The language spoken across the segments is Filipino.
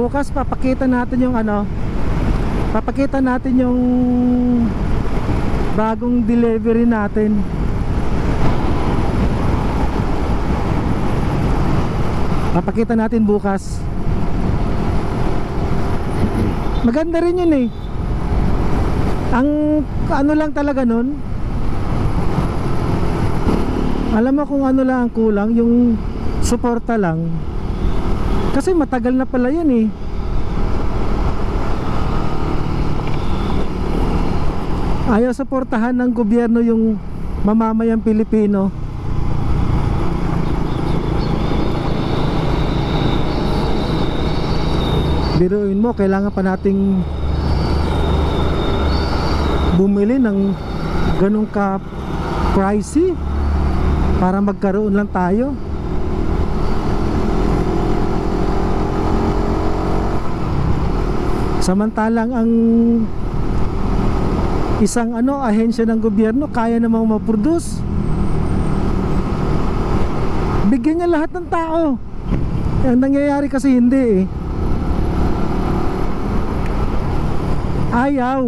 bukas papakita natin yung ano papakita natin yung bagong delivery natin. Papakita natin bukas. Maganda rin yun eh. Ang ano lang talaga nun alam mo kung ano lang ang kulang yung suporta lang kasi matagal na pala yan eh. Ayaw suportahan ng gobyerno yung mamamayang Pilipino. Biruin mo kailangan pa nating bumili ng ganong ka pricey para magkaroon lang tayo samantalang ang isang ano ahensya ng gobyerno kaya namang ma-produce. Bigyan niya lahat ng tao. Ang nangyayari kasi hindi eh. Ayaw.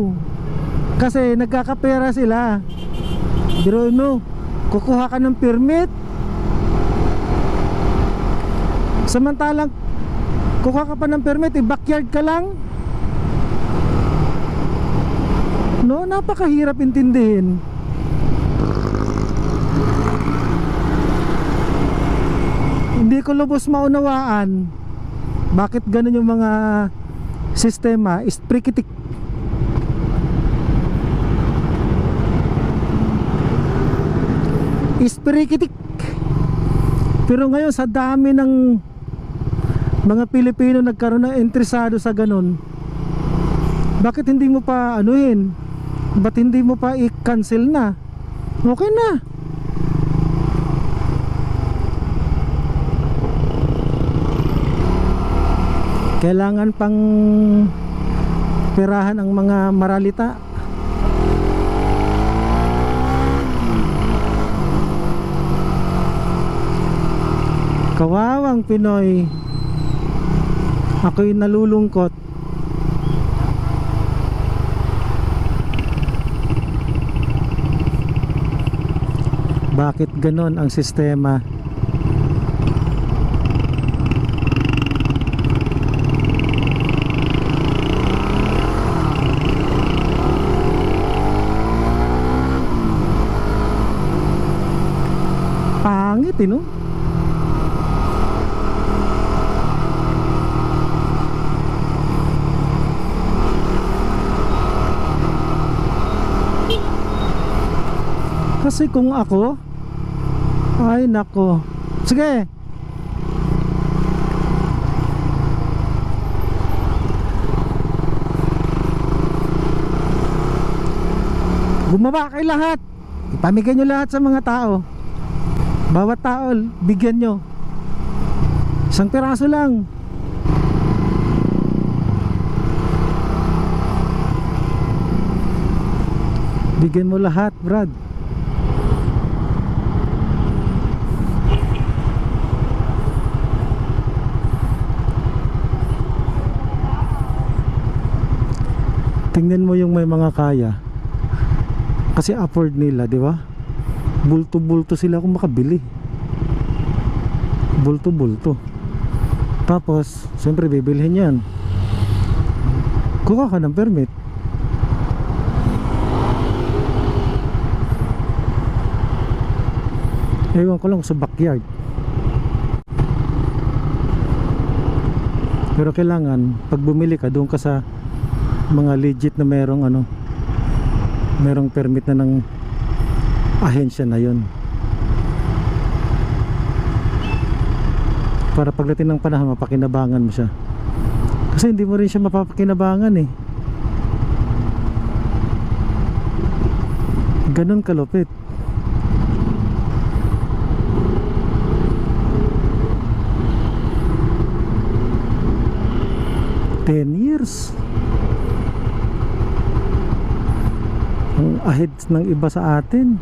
Kasi nagkakapera sila. Biruin mo kukuha ka ng permit. Samantalang kukuha ka pa ng permit eh, backyard ka lang no napakahirap intindihin. Hindi ko lubos maunawaan bakit ganun yung mga sistema. Is prikitik Ispirikitik Pero ngayon sa dami ng mga Pilipino nagkaroon ng interesado sa ganun Bakit hindi mo pa anuhin? Ba't hindi mo pa i-cancel na? Okay na. Kailangan pang perahan ang mga maralita. Kawawang Pinoy Ako'y nalulungkot Bakit ganon ang sistema? Pangit eh no? Kasi kung ako Ay nako. Sige. Bumaba kay lahat. Ipamigay nyo lahat sa mga tao. Bawat tao Bigyan nyo. Isang piraso lang. Bigyan mo lahat, Brad. Tingnan mo yung may mga kaya. Kasi afford nila, di ba? Bulto-bulto sila kung makabili. Bulto-bulto. Tapos, siyempre bibilhin yan. Kuha ka ng permit. Ewan ko lang sa backyard Pero kailangan Pag bumili ka doon ka sa Mga legit na merong ano Merong permit na ng Ahensya na yon Para pagdating ng panahon Mapakinabangan mo siya. Kasi hindi mo rin siya mapapakinabangan eh. Ganon kalupit. Ten years ahead ng iba sa atin.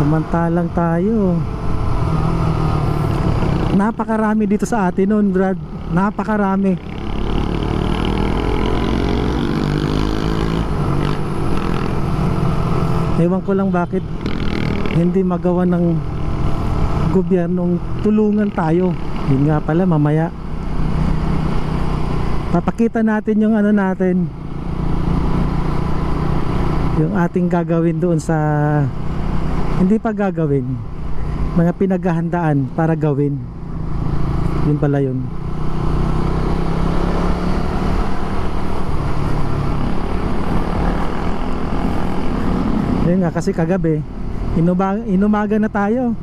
Samantalang tayo napakarami dito sa atin noon Brad. Napakarami. Ewan ko lang bakit hindi magawa ng gobyernong tulungan tayo. Yun nga pala mamaya. Papakita natin yung ano natin. Yung ating gagawin doon sa hindi pa gagawin. Mga pinaghahandaan para gawin. Yun pala yun. Yun nga kasi kagabi inumaga, inumaga na tayo.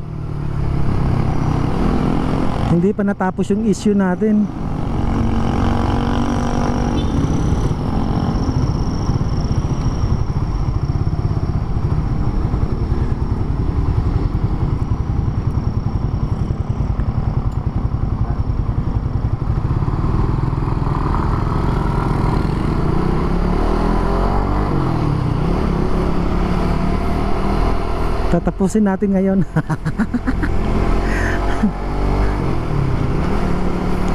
Hindi pa natapos yung issue natin tatapusin natin ngayon.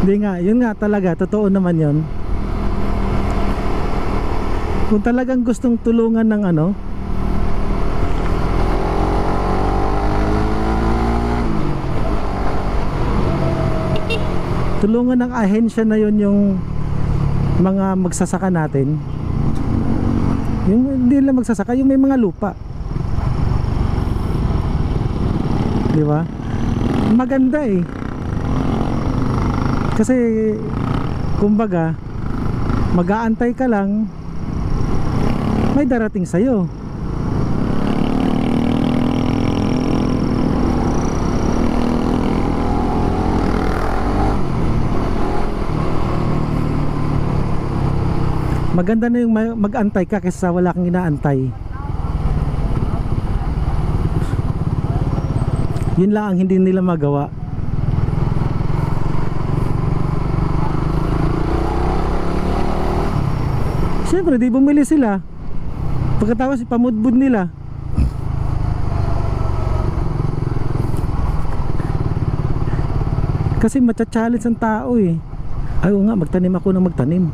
Hindi nga yun nga talaga totoo naman yun. Kung talagang gustong tulungan ng ano tulungan ng ahensya na yun yung mga magsasaka natin. Yung hindi lang magsasaka yung may mga lupa Di ba? Maganda eh. Kasi kumbaga mag-aantay ka lang may darating sa iyo. Maganda na yung ma- mag-antay ka kaysa wala kang inaantay. Yun lang ang hindi nila magawa. Siyempre, di bumili sila. Pagkatapos ipamudbud nila. Kasi matcha-challenge ang tao eh. Ay, oo nga, magtanim ako ng magtanim.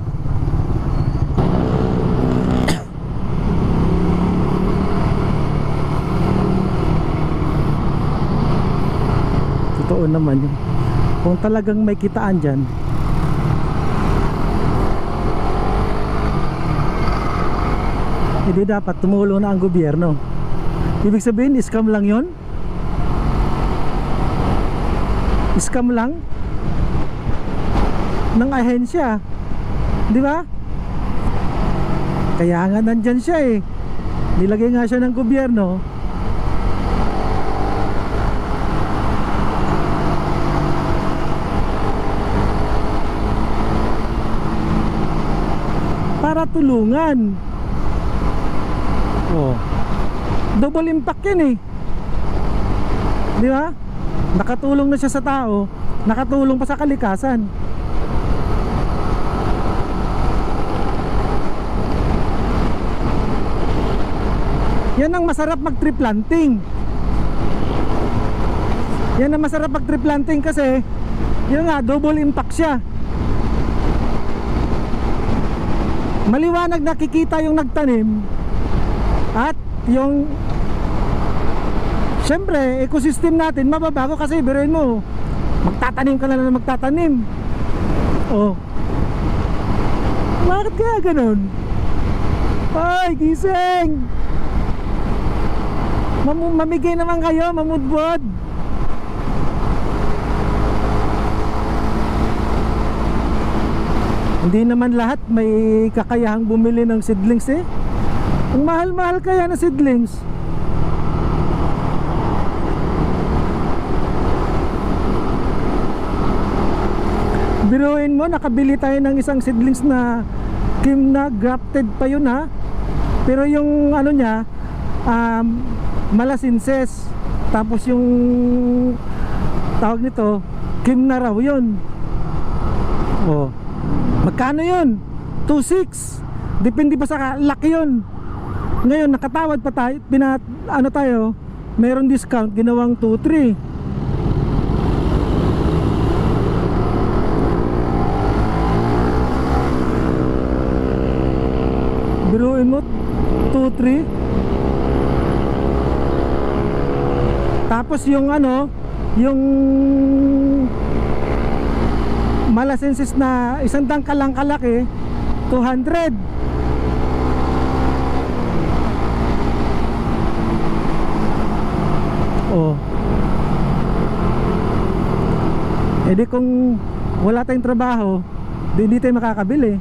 Totoo naman yun. Kung talagang may kitaan dyan, hindi dapat tumulong na ang gobyerno. Ibig sabihin, scam lang yon Scam lang ng ahensya. Di ba? Kaya nga nandyan siya eh. Nilagay nga siya ng gobyerno para tulungan. Oh. Double impact 'yan eh. Di ba? Nakatulong na siya sa tao, nakatulong pa sa kalikasan. Yan ang masarap mag tree planting. Yan ang masarap mag tree planting kasi yun nga double impact siya. Maliwanag nakikita yung nagtanim at yung syempre ecosystem natin mababago kasi biruin mo magtatanim ka na lang magtatanim. Oh. Bakit kaya ganun? Ay gising! Mam mamigay naman kayo mamudbod Hindi naman lahat may kakayahang bumili ng seedlings eh. Ang mahal-mahal kaya na seedlings. Biruin mo, nakabili tayo ng isang seedlings na kim na grafted pa yun ha. Pero yung ano niya, um, malasinses. Tapos yung tawag nito, kim na raw yun. Oh. Magkano yun? 2.6 Depende pa sa laki yun Ngayon nakatawad pa tayo Pina, Ano tayo meron discount, ginawang 2-3. Biruin mo, 2-3. Tapos yung ano, yung malasensis na isang dangkal lang kalaki, 200. Oh. Eh di kung wala tayong trabaho, di hindi tayo makakabili.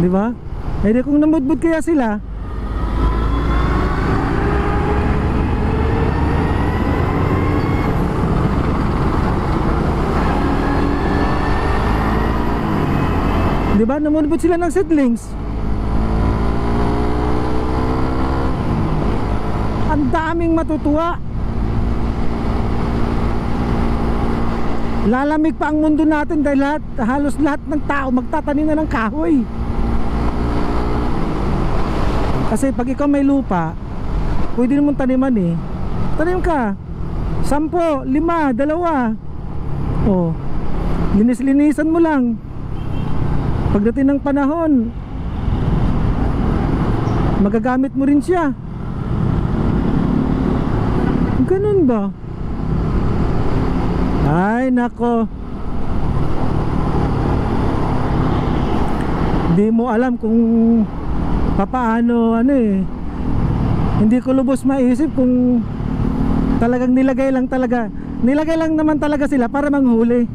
Di ba? Eh di kung namudbud kaya sila, Di ba? Namudbud sila ng seedlings. Ang daming matutuwa. Lalamig pa ang mundo natin dahil lahat, halos lahat ng tao magtatanim na ng kahoy. Kasi pag ikaw may lupa, pwede mong taniman eh. Tanim ka. Sampo, lima, dalawa. Oh. Linis-linisan mo lang. Pagdating ng panahon, magagamit mo rin siya. Ganun ba? Ay, nako. Hindi mo alam kung papaano ano eh. Hindi ko lubos maisip kung talagang nilagay lang talaga. Nilagay lang naman talaga sila para manghuli.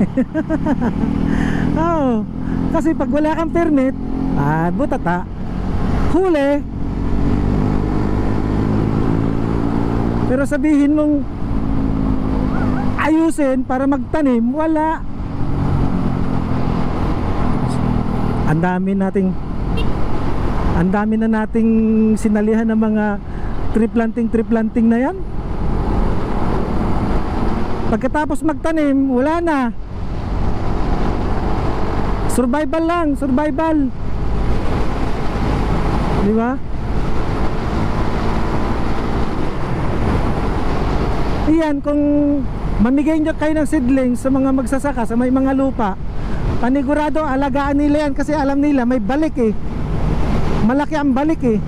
Oo. Kasi pag wala kang permit, ah, butata. Huli. Pero sabihin mong ayusin para magtanim, wala. Ang dami nating ang dami na nating sinalihan ng mga tree planting tree planting na yan. Pagkatapos magtanim, wala na. Survival lang, survival. Di ba? Iyan, kung mamigay nyo kayo ng seedlings sa mga magsasaka, sa may mga lupa, panigurado, alagaan nila yan kasi alam nila may balik eh. Malaki ang balik eh.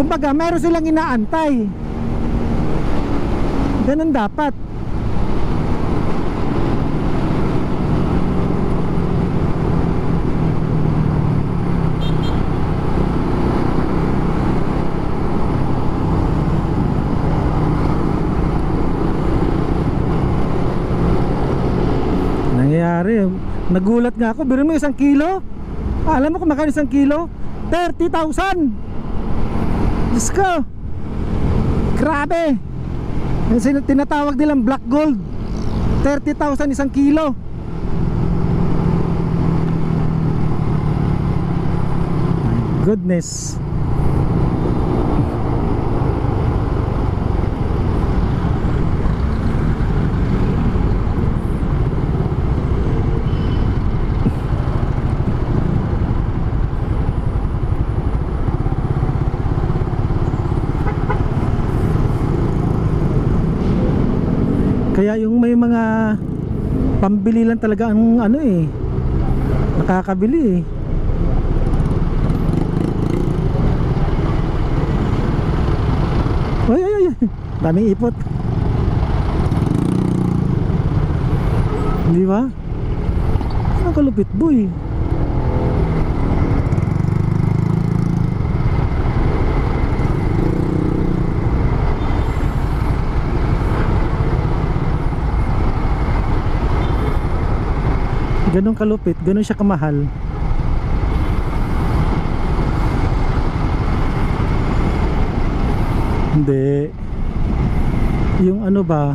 Kumbaga, meron silang inaantay. Ganun dapat. nangyayari nagulat nga ako. Biro mo isang kilo. Alam mo kung magkano isang kilo? 30,000 Diyos ko. Grabe. Tinatawag nilang black gold. 30,000 isang kilo. Goodness Kaya yung may mga pambili lang talaga ang ano eh nakakabili eh. Ay ay ay, daming ipot. Di ba? Ang kalupit boy. Ganun kalupit, ganun siya kamahal. Hindi. Yung ano ba?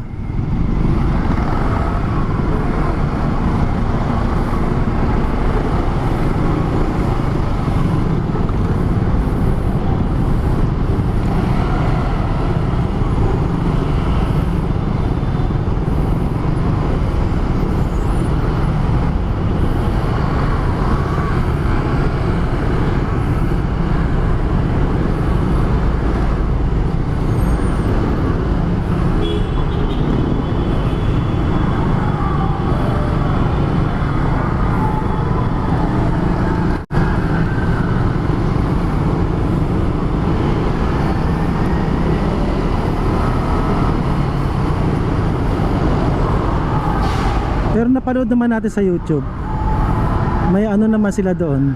Napanood naman natin sa YouTube. May ano naman sila doon.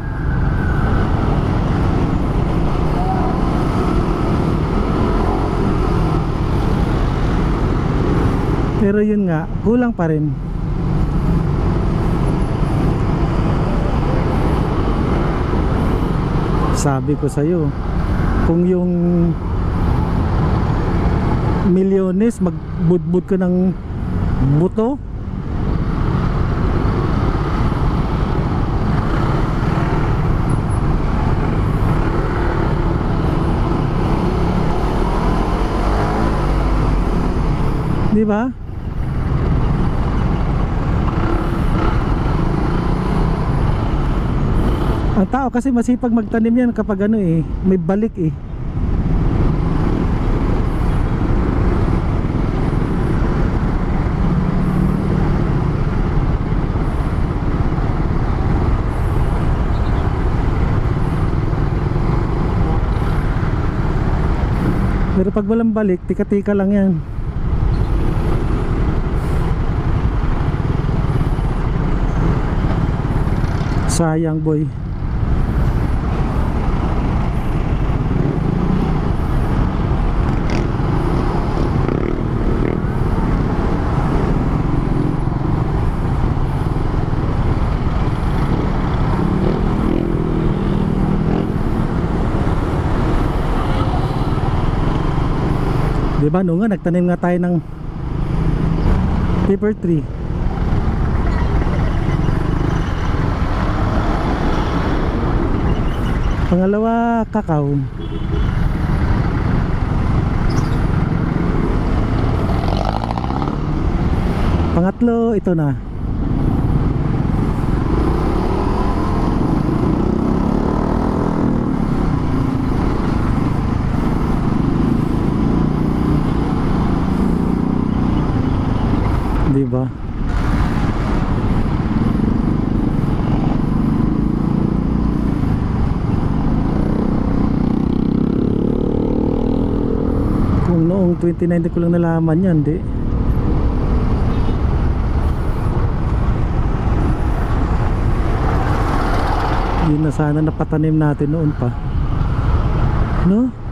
Pero yun nga, kulang pa rin. Sabi ko sa'yo, kung yung milyones magbudbud ka ng buto Di ba? Ang tao kasi masipag magtanim yan kapag ano eh, may balik eh. Pero pag walang balik, tika-tika lang yan. Sayang boy. Di ba noong nga nagtanim nga tayo ng paper tree. Pangalawa, kakao. Pangatlo, ito na. Di ba? Kung noong 2019 ko lang nalaman yan, di. Yun na sana napatanim natin noon pa. No?